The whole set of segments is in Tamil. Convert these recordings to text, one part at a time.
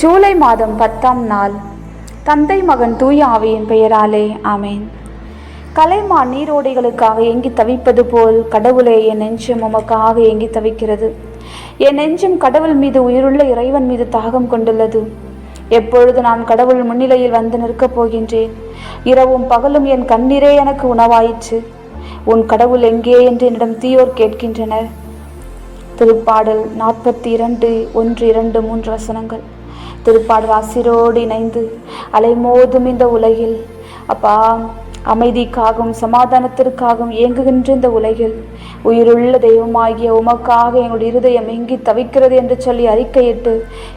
ஜூலை மாதம் பத்தாம் நாள். தந்தை மகன் தூய ஆவியின் பெயராலே ஆமேன். கலைமா நீரோடைகளுக்காக எங்கி தவிப்பது போல் கடவுளே என் நெஞ்சம் உமக்காக எங்கி தவிக்கிறது. என் நெஞ்சம் கடவுள் மீது உயிருள்ள இறைவன் மீது தாகம் கொண்டுள்ளது. எப்பொழுது நான் கடவுள் முன்னிலையில் வந்து நிற்கப் போகின்றேன்? இரவும் பகலும் என் கண்ணீரே எனக்கு உணவாயிற்று. உன் கடவுள் எங்கே என்று என்னிடம் தீயோர் கேட்கின்றனர். திருப்பாடல் நாற்பத்தி இரண்டு ஒன்று இரண்டு மூன்று வசனங்கள். திருப்பாடு ஆசிரோடு இணைந்து அலைமோதும் இந்த உலகில். அப்பா அமைதிக்காகவும் சமாதானத்திற்காகவும் இயங்குகின்ற இந்த உலகில் உயிருள்ள தெய்வமாகிய உமக்காக எங்களுடைய இருதயம் எங்கி தவிக்கிறது என்று சொல்லி அறிக்கையிட்டு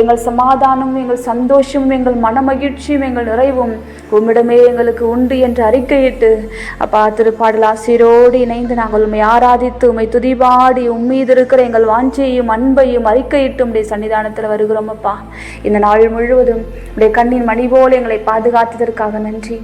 எங்கள் சமாதானமும் எங்கள் சந்தோஷமும் எங்கள் மனமகிழ்ச்சியும் எங்கள் நிறைவும் உம்மிடமே எங்களுக்கு உண்டு என்று அறிக்கையிட்டு அப்பா திருப்பாடல் ஆசிரோடு இணைந்து நாங்கள் உண்மை ஆராதித்து உண்மை துதிபாடி உம்மீது இருக்கிற எங்கள் வாஞ்சையும் அன்பையும் அறிக்கையிட்டு உடைய சன்னிதானத்தில் வருகிறோம் அப்பா. இந்த நாள் முழுவதும் உடைய கண்ணின் மணி போல் எங்களை பாதுகாத்ததற்காக நன்றி.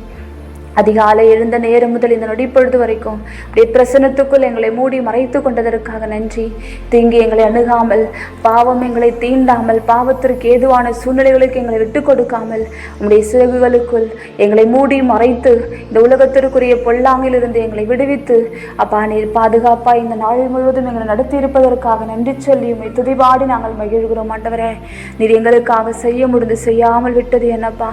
அதிகாலை எழுந்த நேரம் முதல் இந்த நொடிப்பொழுது வரைக்கும் அப்படியே பிரசனத்துக்குள் எங்களை மூடி மறைத்து கொண்டதற்காக நன்றி. தீங்கு எங்களை அணுகாமல் பாவம் எங்களை தீண்டாமல் பாவத்திற்கு ஏதுவான சூழ்நிலைகளுக்கு எங்களை விட்டு கொடுக்காமல் உங்களுடைய சிறகுகளுக்குள் எங்களை மூடி மறைத்து இந்த உலகத்திற்குரிய பொல்லாங்கிலிருந்து எங்களை விடுவித்து அப்பா நீர் பாதுகாப்பாக இந்த நாள் முழுவதும் எங்களை நடத்தி இருப்பதற்காக நன்றி சொல்லி உண்மை துதிபாடி நாங்கள் மகிழ்கிறோம். ஆண்டவரே நீர் எங்களுக்காக செய்ய முடிந்து செய்யாமல் விட்டது என்னப்பா?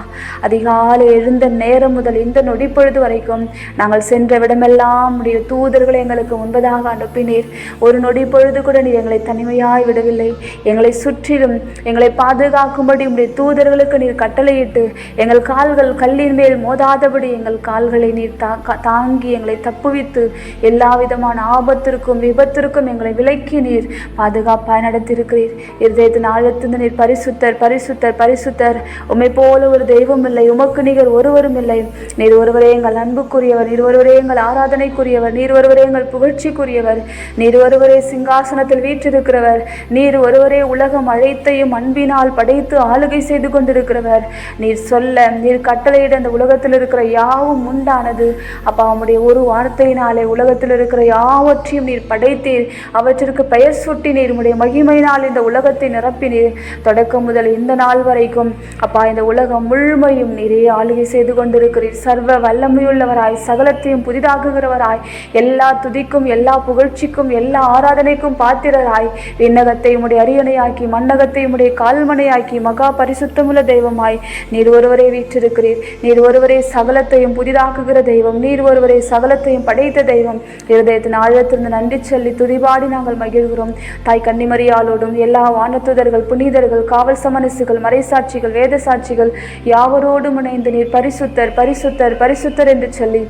அதிகாலை எழுந்த நேரம் முதல் இந்த நொடி இப்பொழுது வரைக்கும் நாங்கள் சென்ற விடமெல்லாம் உடைய தூதர்களை எங்களுக்கு முன்பதாக அனுப்பினீர். ஒரு நொடி பொழுது கூட நீர் எங்களை தனிமையாய் விடவில்லை. எங்களை சுற்றிலும் எங்களை பாதுகாக்கும்படி உடைய தூதர்களுக்கு நீர் கட்டளையிட்டு எங்கள் கால்கள் கல்லின் மேல் மோதாதபடி எங்கள் கால்களை நீர் தா தாங்கி எங்களை தப்புவித்து எல்லா விதமான ஆபத்திற்கும் விபத்திற்கும் எங்களை விலக்கி நீர் பாதுகாப்பாய் நடத்தியிருக்கிறீர் இருதயத்தின் ஆழத்திருந்து நீர் பரிசுத்தர் பரிசுத்தர் பரிசுத்தர். உம்மை போல ஒரு தெய்வம் இல்லை உமக்கு நிகர் ஒருவரும் இல்லை. நீர் ஒருவரை எங்கள் அன்புக்குரியவர் நீர் ஒருவரே எங்கள் ஆராதனைக்குரியவர் நீர் ஒருவரே எங்கள் புகழ்ச்சிக்குரியவர் நீர் ஒருவரே சிங்காசனத்தில் வீற்றிருக்கிறவர் நீர் ஒருவரே உலகம் அழைத்தையும் அன்பினால் படைத்து ஆளுகை செய்து கொண்டிருக்கிறவர். நீர் சொல்ல நீர் கட்டளையிட அந்த உலகத்தில் இருக்கிற யாவும் உண்டானது. அப்பா உம்முடைய ஒரு வார்த்தையினாலே உலகத்தில் இருக்கிற யாவற்றையும் நீர் படைத்தீர். அவற்றிற்கு பெயர் சுட்டி நீர் உம்முடைய மகிமையினால் இந்த உலகத்தை நிரப்பினீர். தொடக்கம் முதல் இந்த நாள் வரைக்கும் அப்பா இந்த உலகம் முழுமையும் நீரே ஆளுகை செய்து கொண்டிருக்கிறீர். சர்வ வல்லமையுள்ளவராய் சகலத்தையும் புதிதாக்குகிறவராய் எல்லா துதிக்கும் எல்லா புகழ்ச்சிக்கும் எல்லா ஆராதனைக்கும் பாத்திரராய். விண்ணகத்தை உடைய அரியணையாக்கி மண்ணகத்தை உடைய கால்மனையாக்கி மகா பரிசுத்தமுள்ள தெய்வமாய் நீர் ஒருவரே வீற்றிருக்கிறீர். நீர் ஒருவரே சகலத்தையும் புதிதாக்குகிற தெய்வம். நீர் ஒருவரே சகலத்தையும் படைத்த தெய்வம். இருதயத்தின் ஆழத்திலிருந்து நன்றி சொல்லி துதிபாடி நாங்கள் மகிழ்கிறோம். தாய் கன்னிமரியாலோடும் எல்லா வானத்துதர்கள் புனிதர்கள் காவல் சமனசுகள் மறைசாட்சிகள் வேத சாட்சிகள் யாவரோடும் இணைந்து நீர் பரிசுத்தர் பரிசுத்தர். பரிசுத்தர் என்று சொல்லி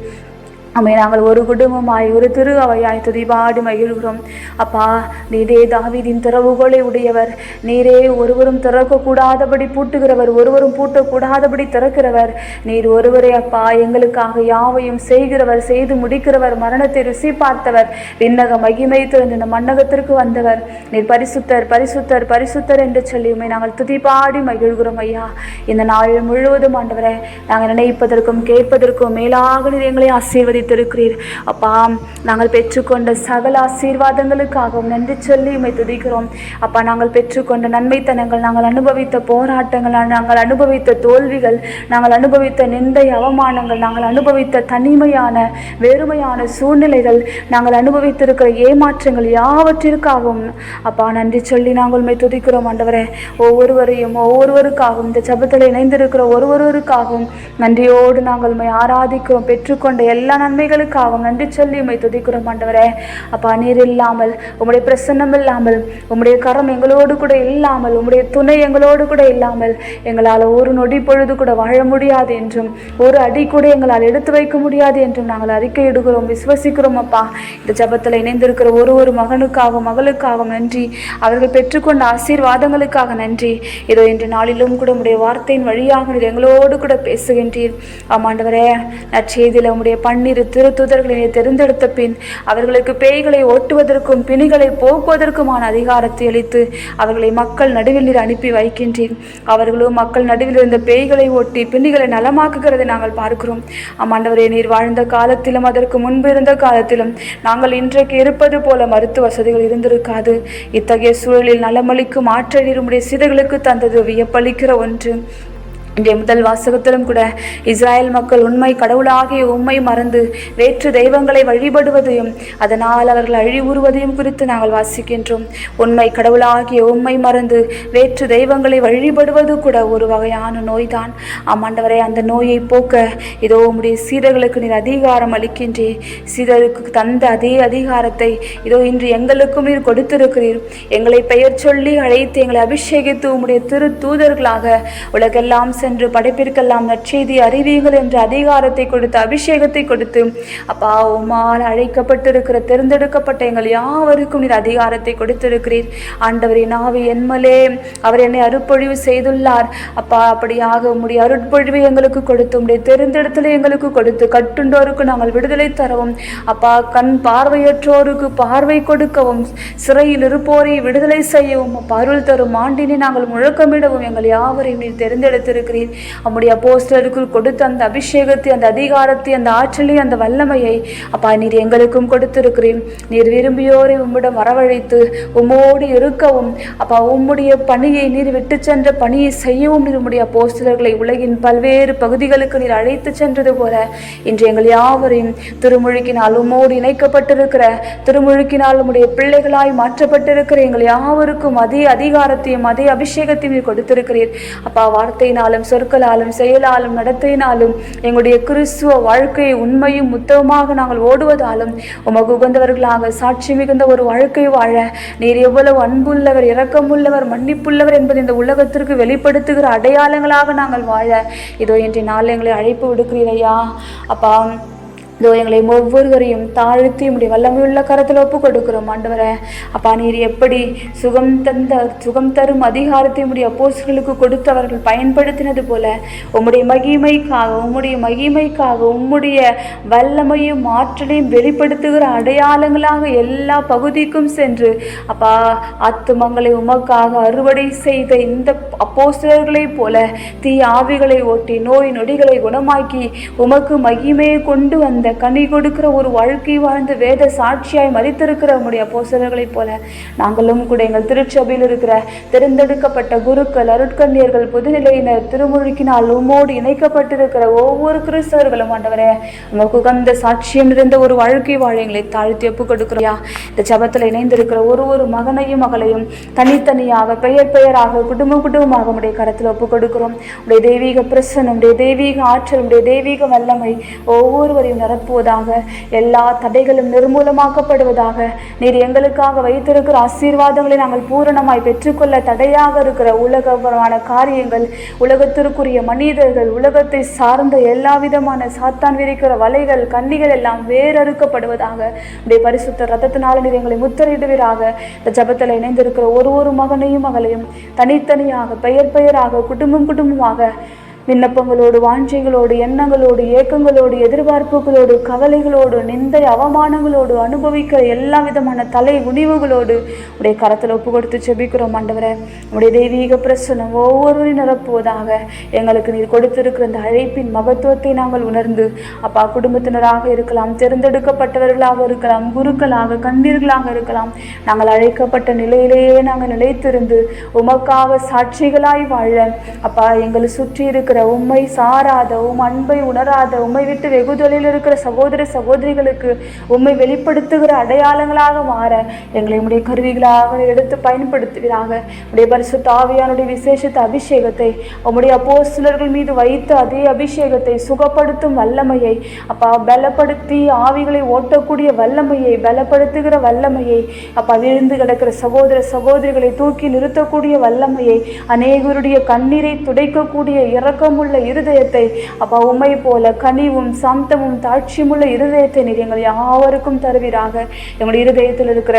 அம்மை நாங்கள் ஒரு குடும்பமாய் ஒரு திரு அவையாய் துதிபாடி மகிழ்கிறோம். அப்பா நீரே தாவிதின் திறவுகோலை உடையவர். நீரே ஒருவரும் திறக்கக்கூடாதபடி பூட்டுகிறவர் ஒருவரும் பூட்டக்கூடாதபடி திறக்கிறவர். நீர் ஒருவரே அப்பா எங்களுக்காக யாவையும் செய்கிறவர் செய்து முடிக்கிறவர் மரணத்தை ருசி பார்த்தவர். விண்ணக மகிமை திறந்து இந்த மன்னகத்திற்கு வந்தவர். நீர் பரிசுத்தர் பரிசுத்தர் பரிசுத்தர் என்று சொல்லி உண்மை நாங்கள் துதிபாடி மகிழ்கிறோம் ஐயா. இந்த நாள் முழுவதும் ஆண்டவரை நாங்கள் நினைப்பதற்கும் கேட்பதற்கும் மேலாக நீர் எங்களை ஆசீர்வதி வைத்திருக்கிறீர். அப்பா நாங்கள் பெற்றுக்கொண்ட சகல ஆசீர்வாதங்களுக்காகவும் நன்றி சொல்லி உண்மை துதிக்கிறோம். அப்பா நாங்கள் பெற்றுக்கொண்ட நன்மைத்தனங்கள் நாங்கள் அனுபவித்த போராட்டங்கள் நாங்கள் அனுபவித்த தோல்விகள் நாங்கள் அனுபவித்த நிந்தை அவமானங்கள் நாங்கள் அனுபவித்த தனிமையான வெறுமையான சூழ்நிலைகள் நாங்கள் அனுபவித்திருக்கிற ஏமாற்றங்கள் யாவற்றிற்காகவும் அப்பா நன்றி சொல்லி நாங்கள் உண்மை துதிக்கிறோம் ஆண்டவரே. ஒவ்வொருவரையும் ஒவ்வொருவருக்காகவும் இந்த ஜபத்தில் இணைந்திருக்கிற ஒருவொருவருக்காகவும் நன்றியோடு நாங்கள் உண்மை ஆராதிக்கிறோம் பெற்றுக்கொண்ட எல்லா நன்மைகளுக்காக நன்றி சொல்லி உண்மை துதிக்கிறோம் ஆண்டவரே. அப்பா நீர் இல்லாமல் உம்முடைய பிரசன்னம் இல்லாமல் உம்முடைய கரம் எங்களோடு கூட இல்லாமல் உம்முடைய துணை எங்களோடு கூட இல்லாமல் எங்களால் ஒரு நொடி பொழுது கூட வாழ முடியாது என்றும் ஒரு அடி கூட எங்களால் எடுத்து வைக்க முடியாது என்றும் நாங்கள் அறிக்கையிடுகிறோம் விசுவசிக்கிறோம் அப்பா. இந்த ஜபத்தில் இணைந்திருக்கிற ஒரு ஒரு மகனுக்காகவும் மகளுக்காகவும் நன்றி. அவர்கள் பெற்றுக்கொண்ட ஆசீர்வாதங்களுக்காக நன்றி. இதோ இன்று நாளிலும் கூட உடைய வார்த்தையின் வழியாக நீர் எங்களோடு கூட பேசுகின்றீர். ஆமாண்டவரே நற்செய்தியில் உம்முடைய பன்னிரு திரு தூதர்களை தெரிந்தெடுத்த பின் அவர்களுக்கு பேய்களை ஓட்டுவதற்கும் பிணிகளை போக்குவதற்குமான அதிகாரத்தை அளித்து அவர்களை மக்கள் நடுவில் நீர் அனுப்பி வைக்கின்றேன். அவர்களும் மக்கள் நடுவில் இருந்த பேய்களை ஓட்டி பிணிகளை நலமாக்குகிறதை நாங்கள் பார்க்கிறோம். ஆமாண்டவரே நீர் வாழ்ந்த காலத்திலும் அதற்கு முன்பு இருந்த காலத்திலும் நாங்கள் இன்றைக்கு இருப்பது போல மருத்துவ வசதிகள் இருந்திருக்காது. இத்தகைய சூழலில் நலமளிக்கும் ஆற்றல் உம்முடைய சிதைகளுக்கு தந்தது வியப்பளிக்கிற ஒன்று. இங்கே முதல் வாசகத்திலும் கூட இஸ்ராயல் மக்கள் உண்மை கடவுளாகிய உண்மை மறந்து வேற்று தெய்வங்களை வழிபடுவதையும் அதனால் அவர்கள் அழிவுறுவதையும் குறித்து நாங்கள் வாசிக்கின்றோம். உண்மை கடவுளாகிய உண்மை மறந்து வேற்று தெய்வங்களை வழிபடுவது கூட ஒரு வகையான நோய்தான். ஆமாண்டவரே அந்த நோயை போக்க இதோ உம்முடைய சீடர்களுக்கு நீர் அதிகாரம் அளிக்கின்றே சீடருக்கு தந்த அதே அதிகாரத்தை இதோ இன்று எங்களுக்கும் நீர் கொடுத்திருக்கிறீர். எங்களை பெயர் சொல்லி அழைத்து எங்களை அபிஷேகித்து உம்முடைய திரு தூதர்களாக உலகெல்லாம் சென்று படைப்பிற்கெல்லாம் நற்செய்தி அறிவியுங்கள் என்ற அதிகாரத்தை கொடுத்து அபிஷேகத்தை கொடுத்து அப்பா உமால் அழைக்கப்பட்டிருக்கிற தேர்ந்தெடுக்கப்பட்ட எங்கள் யாவருக்கும் நீர் அதிகாரத்தை கொடுத்திருக்கிறீர். ஆண்டவரின் ஆவி என்மலே அவர் என்னை அருட்பொழிவு செய்துள்ளார். அப்பா அப்படியாக உம்முடைய அருட்பொழிவை எங்களுக்கு கொடுத்து உம்முடைய தெரிந்தெடுத்தலை எங்களுக்கு கொடுத்து கட்டுண்டோருக்கு நாங்கள் விடுதலை தரவும். அப்பா கண் பார்வையற்றோருக்கு பார்வை கொடுக்கவும் சிறையில் இருப்போரை விடுதலை செய்யவும் அப்பா அருள் தரும் ஆண்டினை நாங்கள் முழக்கமிடவும் எங்கள் யாவரையும் நீர் தெரிந்தெடுத்திருக்கிறீர். நம்முடைய அப்போஸ்தலருக்கு கொடுத்த அந்த அபிஷேகத்தை அந்த அதிகாரத்தை அந்த ஆற்றலை அந்த வல்லமையை அப்பா நீர் எங்களுக்கும் கொடுத்திருக்கிறீர். நீர் விரும்பியோரை உம்மிடம் வரவழைத்து உம்மோடு இருக்கவும் அப்பா உம்முடைய பணியை நீர் விட்டு சென்ற பணியை செய்யவும் நீர் உம்முடைய அப்போஸ்தலர்களை உலகின் பல்வேறு பகுதிகளுக்கு நீர் அழைத்து சென்றது போல இன்று எங்கள் யாவரையும் திருமுழுக்கினால் உம்மோடு இணைக்கப்பட்டிருக்கிற திருமுழுக்கினால் உம்முடைய பிள்ளைகளாய் மாற்றப்பட்டிருக்கிற எங்கள் யாவருக்கும் அதே அதிகாரத்தையும் அதே அபிஷேகத்தையும் நீர் கொடுத்திருக்கிறீர். அப்பா வார்த்தையினாலும் சொற்களாலும் செயலாலும் நடத்தையினாலும் எங்களுடைய கிறிஸ்துவ வாழ்க்கையை உண்மையும் உத்தமமாக நாங்கள் ஓடுவதாலும் உமக்கு உகந்தவர்களாக சாட்சி மிகுந்த ஒரு வாழ்க்கை வாழ நீர் எவ்வளவு அன்புள்ளவர் இரக்கமுள்ளவர் மன்னிப்புள்ளவர் என்பதை இந்த உலகத்திற்கு வெளிப்படுத்துகிற அடையாளங்களாக நாங்கள் வாழ இதோ இன்றைய நாள் எங்களை அழைப்பு விடுக்கிறீரையா அப்பா இதோ எங்களை ஒவ்வொருவரையும் தாழ்த்தி உடைய வல்லமையுள்ள கரத்தில் ஒப்பு கொடுக்கிறோம் ஆண்டவரே. அப்பா நீர் எப்படி சுகம் தந்த சுகம் தரும் அதிகாரத்தை உடைய அப்போஸ்களுக்கு கொடுத்து அவர்கள் பயன்படுத்தினது போல உம்முடைய மகிமைக்காக உம்முடைய மகிமைக்காக உம்முடைய வல்லமையும் ஆற்றலையும் வெளிப்படுத்துகிற அடையாளங்களாக எல்லா பகுதிக்கும் சென்று அப்பா ஆத்துமங்களை உமக்காக அறுவடை செய்த இந்த அப்போஸ்தலர்களைப் போல தீ ஆவிகளை ஓட்டி நோய் நொடிகளை குணமாக்கி உமக்கு மகிமையை கொண்டு வந்த கனி கொடுக்கிற ஒரு வாழ்க்கை வாழ்ந்து வேத சாட்சியாய் மதித்திருக்கிற உடைய போசலர்களைப் போல நாங்களும் கூட எங்கள் திருச்சபையில் இருக்கிற தேர்ந்தெடுக்கப்பட்ட குருக்கள் அருட்கண்ணியர்கள் புதுநிலையினர் திருமுழுக்கினால் உமோடு இணைக்கப்பட்டிருக்கிற ஒவ்வொரு கிறிஸ்தவர்களும் ஆண்டவரே உமக்கு உகந்த சாட்சியம் நிறைந்த ஒரு வாழ்க்கை வாழ எங்களை தாழ்த்தி ஒப்பு கொடுக்குறியா இந்த ஜபத்தில் இணைந்திருக்கிற ஒரு ஒரு மகனையும் மகளையும் தனித்தனியாக பெயர் பெயராக குடும்பம் குடும்பமாக உடைய கரத்தில் ஒப்பு கொடுக்கிறோம். உடைய தெய்வீக பிரசனம் உடைய தெய்வீக ஆற்றல் உடைய தெய்வீக வல்லமை ஒவ்வொருவரையும் நிரப்புவதாக எல்லா தடைகளும் நிர்மூலமாக்கப்படுவதாக நீர் எங்களுக்காக வைத்திருக்கிற ஆசீர்வாதங்களை நாங்கள் பூரணமாய் பெற்றுக்கொள்ள தடையாக இருக்கிற உலகபரமான காரியங்கள் உலகத்திற்குரிய மனிதர்கள் உலகத்தை சார்ந்த எல்லா விதமான சாத்தான் விரிக்கிற வலைகள் கண்ணிகள் எல்லாம் வேறறுக்கப்படுவதாக உடைய பரிசுத்த ரத்தத்தினால நீர் எங்களை முத்திரையிடுவீராக. இந்த ஜபத்தில் இணைந்திருக்கிற ஒரு ஒரு மகனையும் மகளையும் தனித்தனியாக பெயர் பெயராக குடும்பம் குடும்பமாக விண்ணப்பங்களோடு வாஞ்சைகளோடு எண்ணங்களோடு ஏக்கங்களோடு எதிர்பார்ப்புகளோடு கவலைகளோடு நிந்தை அவமானங்களோடு அனுபவிக்கிற எல்லா விதமான தலை உணிவுகளோடு உடைய கரத்தில் ஒப்பு கொடுத்து செபிக்கிறோம் ஆண்டவரே. உடைய தெய்வீக பிரசனம் ஒவ்வொருவரையும் நிரப்புவதாக எங்களுக்கு நீர் கொடுத்திருக்கிற இந்த அழைப்பின் மகத்துவத்தை நாங்கள் உணர்ந்து அப்பா குடும்பத்தினராக இருக்கலாம் தேர்ந்தெடுக்கப்பட்டவர்களாக இருக்கலாம் குருக்களாக கண்ணீர்களாக இருக்கலாம் நாங்கள் அழைக்கப்பட்ட நிலையிலேயே நாங்கள் நிலைத்திருந்து உமக்காக சாட்சிகளாய் வாழ அப்பா எங்களை சுற்றி இருக்கிற உண்மை சாராத உம் அன்பை உணராத உண்மை விட்டு வெகு தொலைவில் இருக்கிற சகோதர சகோதரிகளுக்கு உண்மை வெளிப்படுத்துகிற அடையாளங்களாக மாற எங்களை உடைய கருவிகளாக எடுத்து பயன்படுத்துகிறாங்க உடைய பரிசு தாவியானுடைய விசேஷத்த அபிஷேகத்தை உம்முடைய சிலர்கள் மீது வைத்த அதே அபிஷேகத்தை சுகப்படுத்தும் வல்லமையை அப்பா பலப்படுத்தி ஆவிகளை ஓட்டக்கூடிய வல்லமையை பலப்படுத்துகிற வல்லமையை அப்பா விழுந்து கிடக்கிற சகோதர சகோதரிகளை தூக்கி நிறுத்தக்கூடிய வல்லமையை அநேகருடைய கண்ணீரை துடைக்கக்கூடிய இரக்கமுள்ள இருதயத்தை அப்பா உம்மை போல கனிவும் சாந்தமும் தாட்சியமுள்ள இருதயத்தை நீர் எங்கள் யாவருக்கும் தருவீராக. எங்களுடைய இருதயத்தில் இருக்கிற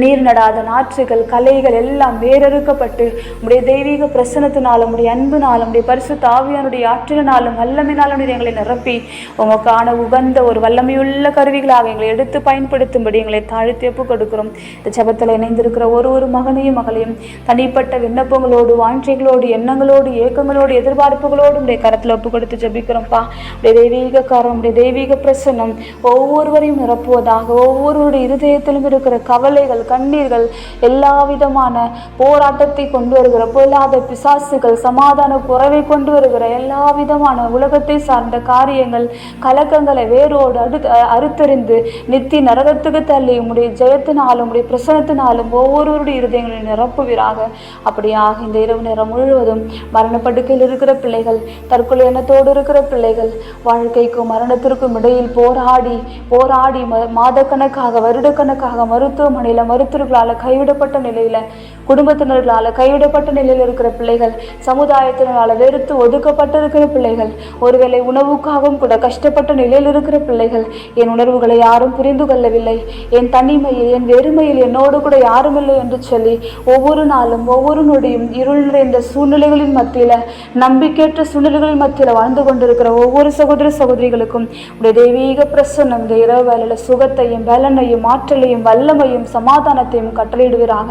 நீர் நடாத நாற்றுகள் கலைகள் எல்லாம் வேறறுக்கப்பட்டு உடைய தெய்வீக பிரசனத்தினாலும் உடைய அன்புனாலும் உடைய பரிசு தாவியானுடைய ஆற்றினாலும் வல்லமினாலும் எங்களை நிரப்பி. உங்களுக்கான உகந்த ஒரு வல்லமையுள்ள கருவிகளாக எங்களை எடுத்து பயன்படுத்தும்படி எங்களை தாழ்த்தி ஒப்பு கொடுக்கிறோம். இந்த ஜபத்தில் இணைந்திருக்கிற ஒரு ஒரு மகனையும் மகளையும் தனிப்பட்ட விண்ணப்பங்களோடு வாஞ்சைகளோடு எண்ணங்களோடு ஏக்கங்களோடு எதிர்பார்ப்புகளோடு உடைய கரத்தில் ஒப்பு கொடுத்து ஜபிக்கிறோம்ப்பா உடைய தெய்வீக கரம் உடைய தெய்வீக பிரசன்னம் ஒவ்வொருவரையும் நிரப்புவதாக ஒவ்வொருவருடைய இருதயத்திலும் இருக்கிற கவலைகள் கண்ணீர்கள் எல்லா விதமான போராட்டத்தை கொண்டு வருகிற பொல்லாத பிசாசுகள் சமாதான குறைவை கொண்டு வருகிற எல்லா விதமான உலகத்தை சார்ந்த காரியங்கள் கலக்கங்களை வேரோடு அடு அறுத்தறிந்து நித்தி நரகத்துக்கு தள்ளி உடைய ஜெயத்தினாலும் உடைய பிரசனத்தினாலும் ஒவ்வொருவருடைய இருதயங்களை நிரப்புவீராக. அப்படியாக இந்த இரவு நேரம் முழுவதும் மரணப்படுக்கையில் இருக்கிற பிள்ளைகள் தற்கொலை எண்ணத்தோடு இருக்கிற பிள்ளைகள் வாழ்க்கைக்கும் மரணத்திற்கும் இடையில் போராடி போராடி மாதக்கணக்காக வருடக்கணக்காக மருத்துவமனையில் மருத்துவர்களால் கைவிடப்பட்ட நிலையில் குடும்பத்தினர்களால் கைவிடப்பட்ட நிலையில் இருக்கிற பிள்ளைகள் சமுதாயத்தினரால் வெறுத்து ஒதுக்கப்பட்டிருக்கிற பிள்ளைகள் ஒருவேளை உணவுக்காகவும் கூட கஷ்டப்பட்ட நிலையில் இருக்கிற பிள்ளைகள் என் உணர்வுகளை யாரும் புரிந்து கொள்ளவில்லை. என் தனிமையில் என் வெறுமையில் என்னோடு கூட யாரும் இல்லை என்று சொல்லி ஒவ்வொரு நாளும் ஒவ்வொரு நொடியும் இருள் நிறைந்த சூழ்நிலைகளின் மத்தியில் நம்பிக்கையற்ற சூழ்நிலைகளின் மத்தியில் வாழ்ந்து கொண்டிருக்கிற ஒவ்வொரு சகோதர சகோதரிகளுக்கும் உடைய தெய்வீக பிரசன்னம் இந்த இரவு வேலையில் சுகத்தையும் பலனையும் ஆற்றலையும் வல்லமையும் சமாதானத்தையும் கட்டளையிடுவீராக.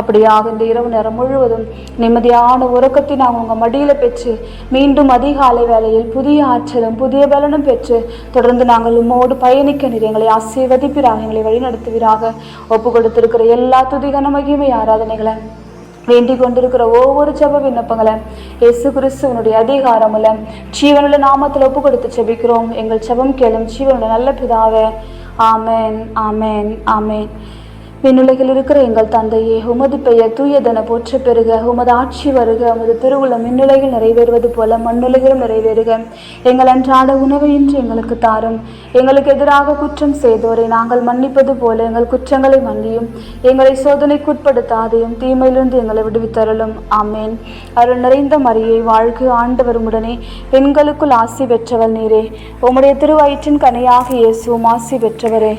அப்படியாக இந்த இரவு நேரம் முழுவதும் நிம்மதியான உறக்கத்தை நாங்கள் உங்கள் மடியில் பெற்று மீண்டும் அதிகாலை வேலையில் புதிய ஆற்றலும் புதிய பலனும் பெற்று தொடர்ந்து நாங்கள் உம்மோடு பயணிக்க நீர் எங்களை ஆசீர்வதிப்பீராக எங்களை வழிநடத்துவீராக. ஒப்பு கொடுத்திருக்கிற எல்லா துதிகன மகிமை ஆராதனைகளை வேண்டிக் கொண்டிருக்கிற ஒவ்வொரு ஜெப விண்ணப்பங்களை இயேசு கிறிஸ்துவனுடைய அதிகாரமுல ஜீவனுள்ள நாமத்தில் ஒப்பு கொடுத்து செபிக்கிறோம் எங்கள் ஜெபம் கேளும் ஜீவனுள்ள நல்ல பிதாவே. ஆமென் ஆமேன் ஆமென். விண்ணுலகில் இருக்கிற எங்கள் தந்தையே உமது பெயர் தூயதென போற்ற பெறுக. உமது ஆட்சி வருக. உமது திருவுளம் விண்ணுலகில் நிறைவேறுவது போல மண்ணுலகிலும் நிறைவேறுக. எங்கள் அன்றாட உணவை இன்று எங்களுக்கு தாரும். எங்களுக்கு எதிராக குற்றம் செய்தோரை நாங்கள் மன்னிப்பது போல எங்கள் குற்றங்களை மன்னியும். எங்களை சோதனைக்குட்படுத்தாதையும் தீமையிலிருந்து எங்களை விடுவித்தருளும். ஆமேன். அருள் நிறைந்த மரியை வாழ்க ஆண்டு உடனே பெண்களுக்குள் ஆசி பெற்றவள் நீரே. உம்முடைய திருவயிற்றின் கனியாக இயேசுவும் ஆசி பெற்றவரே.